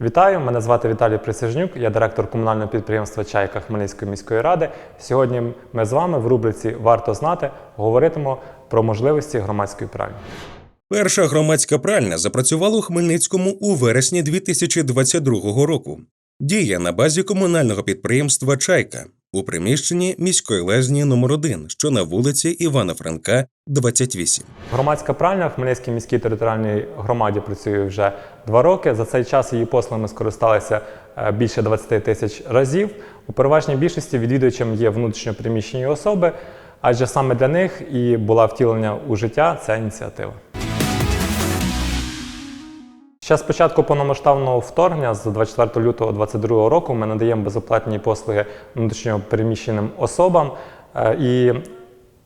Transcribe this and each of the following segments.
Вітаю, мене звати Віталій Присяжнюк, я директор комунального підприємства Чайка Хмельницької міської ради. Сьогодні ми з вами в рубриці Варто знати говоритимо про можливості громадської пральні. Перша громадська пральня запрацювала у Хмельницькому у вересні 2022 року. Діє на базі комунального підприємства Чайка у приміщенні міської лазні номер 1 що на вулиці Івана Франка, 28. Громадська пральня в Хмельницькій міській територіальній громаді працює вже два роки. За цей час її послугами скористалися е, більше 20 тисяч разів. У переважній більшості відвідувачем є внутрішньопереміщені особи, адже саме для них і була втілення у життя ця ініціатива. Ще з початку повномасштабного вторгнення з 24 лютого 2022 року ми надаємо безоплатні послуги внутрішньо переміщеним особам. Е, І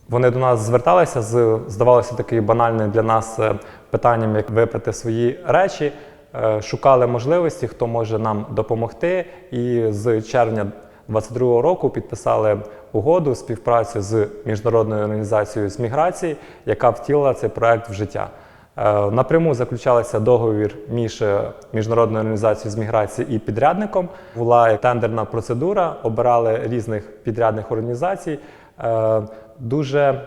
вони до нас зверталися з, здавалося, таким банальним для нас е, питанням, як випрати свої речі, Е, шукали можливості, хто може нам допомогти. І з червня 2022 року підписали угоду співпрацю з міжнародною організацією з міграції, яка втілила цей проект в життя. Е, Напряму заключалися договір між е, міжнародною організацією з міграції і підрядником. Була тендерна процедура, обирали різних підрядних організацій. Е, Дуже,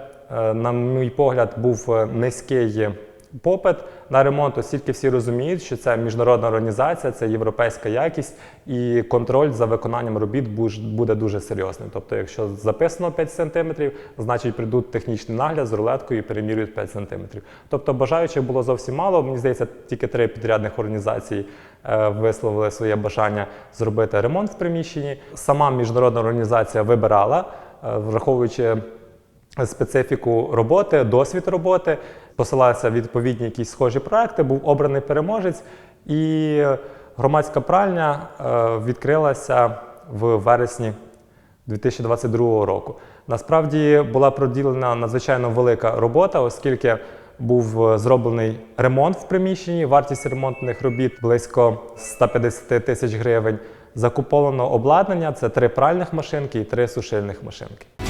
на мій погляд, був низький попит на ремонт, оскільки всі розуміють, що це міжнародна організація, це європейська якість, і контроль за виконанням робіт буде дуже серйозним. Тобто, якщо записано 5 см, значить прийдуть технічний нагляд з рулеткою і перемірюють 5 см. Тобто бажаючих було зовсім мало. Мені здається, тільки три підрядних організації е, висловили своє бажання зробити ремонт в приміщенні. Сама міжнародна організація вибирала, е, враховуючи специфіку роботи, досвід роботи, посилалися відповідні якісь схожі проекти, був обраний переможець, і громадська пральня е, відкрилася в вересні 2022 року. Насправді була проділена надзвичайно велика робота, оскільки був е, зроблений ремонт в приміщенні, вартість ремонтних робіт близько 150 тисяч гривень. Закуповано обладнання це три пральних машинки і три сушильних машинки.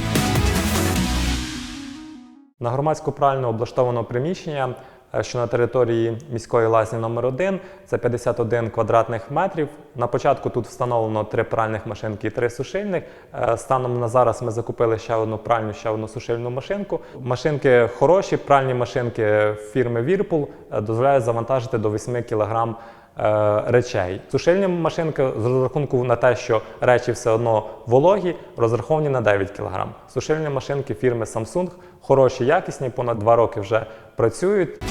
На громадську пральну облаштовано приміщення, е, що на території міської лазні номер 1 це 51 квадратних метрів. На початку тут встановлено три пральних машинки і три сушильних. Е, Станом на зараз ми закупили ще одну пральню, ще одну сушильну машинку. Машинки хороші, пральні машинки фірми Whirlpool е, дозволяють завантажити до 8 кг е, речей. Сушильні машинки з розрахунку на те, що речі все одно вологі, розраховані на 9 кг. Сушильні машинки фірми Samsung хороші, якісні, понад 2 роки вже працюють.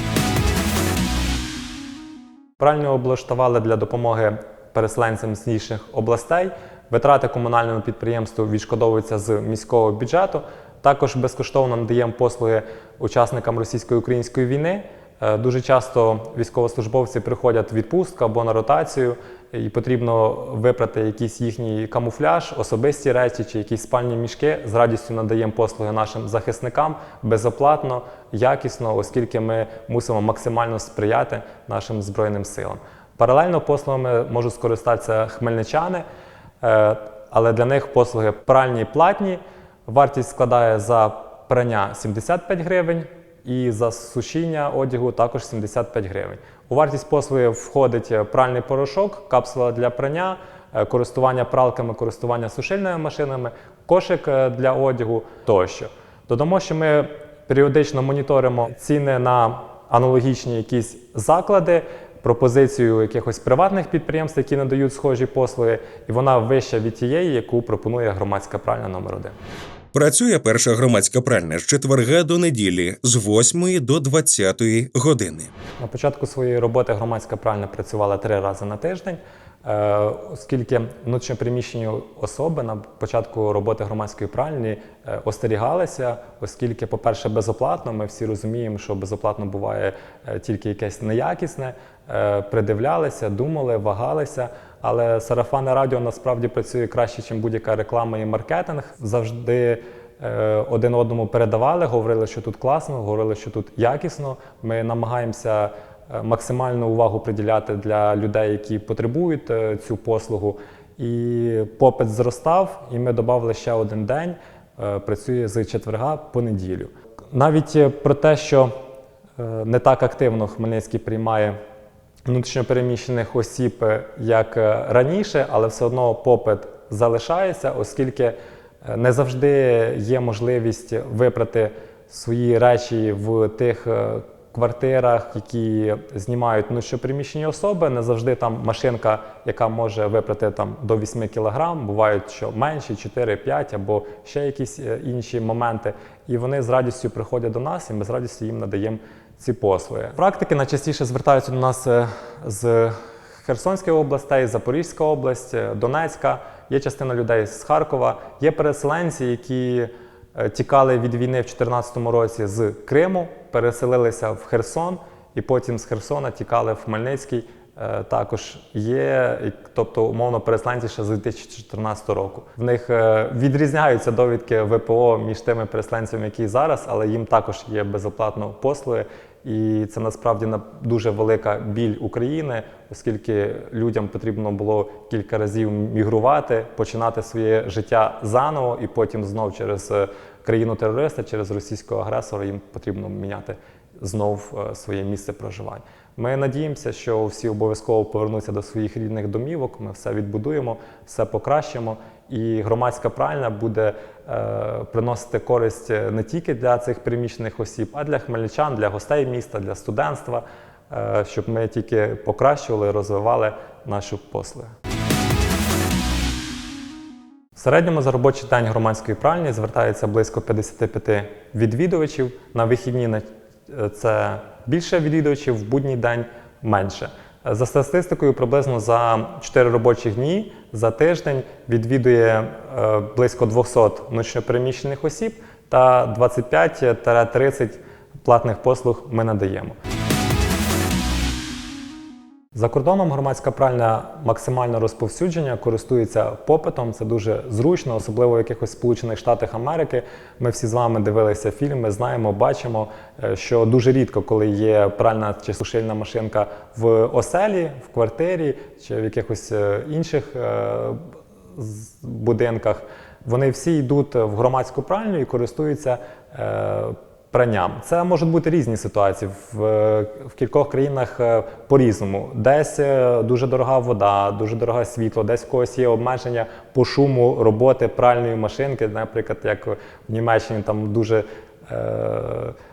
Пральню облаштували для допомоги переселенцям з інших областей. Витрати комунальному підприємству відшкодовуються з міського бюджету. Також безкоштовно надаємо послуги учасникам російсько-української війни. Е, Дуже часто військовослужбовці приходять в відпустку або на ротацію, і потрібно випрати якийсь їхній камуфляж, особисті речі чи якісь спальні мішки. З радістю надаємо послуги нашим захисникам безоплатно, якісно, оскільки ми мусимо максимально сприяти нашим збройним силам. Паралельно послугами можуть скористатися хмельничани, е, але для них послуги пральні і платні. Вартість складає за прання 75 гривень і за сушіння одягу також 75 гривень. У вартість послуги входить е, пральний порошок, капсула для прання, е, користування пралками, користування сушильними машинами, кошик е, для одягу тощо. Додамо, що ми періодично моніторимо ціни на аналогічні якісь заклади, пропозицію якихось приватних підприємств, які надають схожі послуги, і вона вища від тієї, яку пропонує громадська пральня номер 1 Працює перша громадська пральня з четверга до неділі з 8 до 20 години. На початку своєї роботи громадська пральня працювала три рази на тиждень, е, оскільки внутрішньопереміщені особи на початку роботи громадської пральні е, остерігалися, оскільки, по-перше, безоплатно. Ми всі розуміємо, що безоплатно буває е, тільки якесь неякісне. Придивлялися, думали, вагалися. Але сарафанне радіо насправді працює краще, ніж будь-яка реклама і маркетинг. Завжди е, один одному передавали, говорили, що тут класно, говорили, що тут якісно. Ми намагаємося е, максимальну увагу приділяти для людей, які потребують е, цю послугу. І попит зростав, і ми додали ще один день. Працює з четверга по неділю. Навіть про те, що не так активно Хмельницький приймає внутрішньопереміщених осіб е, як е, раніше, але все одно попит залишається, оскільки е, не завжди є можливість випрати свої речі в тих квартирах, які знімають внутрішньопереміщені особи. Не завжди там машинка, яка може випрати там до 8 кг, бувають що менші, 4-5 або ще якісь інші моменти. І вони з радістю приходять до нас, і ми з радістю їм надаємо ці послуги. Практики найчастіше звертаються до нас е, з Херсонської областей, Запорізька область, Донецька. Є частина людей з Харкова, є переселенці, які е, тікали від війни в 2014 році з Криму, переселилися в Херсон, і потім з Херсона тікали в Хмельницький. Е, Також є, тобто умовно переселенці ще з 2014 року. В них відрізняються довідки ВПО між тими переселенцями, які зараз, але їм також є безоплатно послуги. І це насправді на- дуже велика біль України, оскільки людям потрібно було кілька разів мігрувати, починати своє життя заново, і потім знов через е, країну-терориста, через російського агресора їм потрібно міняти знов е, своє місце проживання. Ми надіємося, що всі обов'язково повернуться до своїх рідних домівок. Ми все відбудуємо, все покращимо. І громадська пральня буде е, приносити користь не тільки для цих приміщених осіб, а для хмельничан, для гостей міста, для студентства, е, щоб ми тільки покращували, розвивали нашу послуги. В середньому за робочий день громадської пральні звертається близько 55 відвідувачів. На вихідні е, це більше відвідувачів, в будній день менше. За статистикою, приблизно за 4 робочі дні за тиждень відвідує е, близько 200 внутрішньопереміщених осіб та 25-30 платних послуг ми надаємо. За кордоном громадська пральня максимально розповсюдження, користується попитом. Це дуже зручно, особливо в якихось Сполучених Штатах Америки. Ми всі з вами дивилися фільми, знаємо, бачимо, е, що дуже рідко, коли є пральна чи сушильна машинка в оселі, в квартирі чи в якихось е, інших е, будинках, вони всі йдуть в громадську пральню і користуються. Пранням. Це можуть бути різні ситуації. В, е, в кількох країнах е, по-різному. Десь е, дуже дорога вода, дуже дороге світло, десь в когось є обмеження по шуму роботи пральної машинки. Наприклад, як в Німеччині там дуже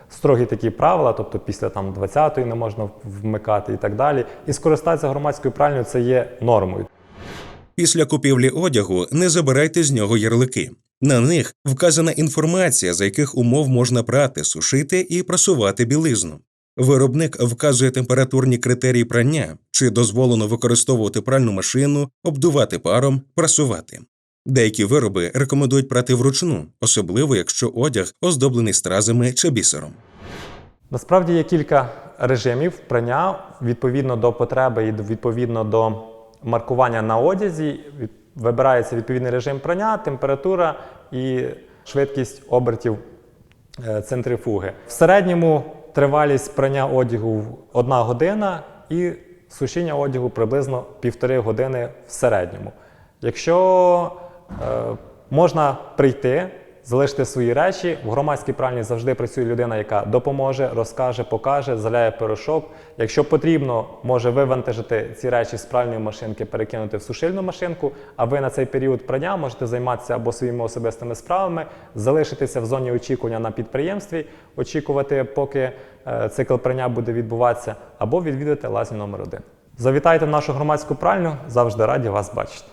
строгі такі правила, тобто після там 20-ї не можна вмикати і так далі. І скористатися громадською пральнею це є нормою. Після купівлі одягу не забирайте з нього ярлики. На них вказана інформація, за яких умов можна прати, сушити і прасувати білизну. Виробник вказує температурні критерії прання, чи дозволено використовувати пральну машину, обдувати паром, прасувати. Деякі вироби рекомендують прати вручну, особливо якщо одяг оздоблений стразами чи бісером. Насправді є кілька режимів прання відповідно до потреби і відповідно до маркування на одязі. Вибирається відповідний режим прання, температура і швидкість обертів е, центрифуги. В середньому тривалість прання одягу одна година і сушіння одягу приблизно півтори години в середньому. Якщо е, можна прийти, залишити свої речі, в громадській пральні завжди працює людина, яка допоможе, розкаже, покаже, заляє порошок. Якщо потрібно, може вивантажити ці речі з пральної машинки, перекинути в сушильну машинку. А ви на цей період прання можете займатися або своїми особистими справами, залишитися в зоні очікування на підприємстві, очікувати, поки е, цикл прання буде відбуватися, або відвідати лазню номер 1 Завітайте в нашу громадську пральню, завжди раді вас бачити.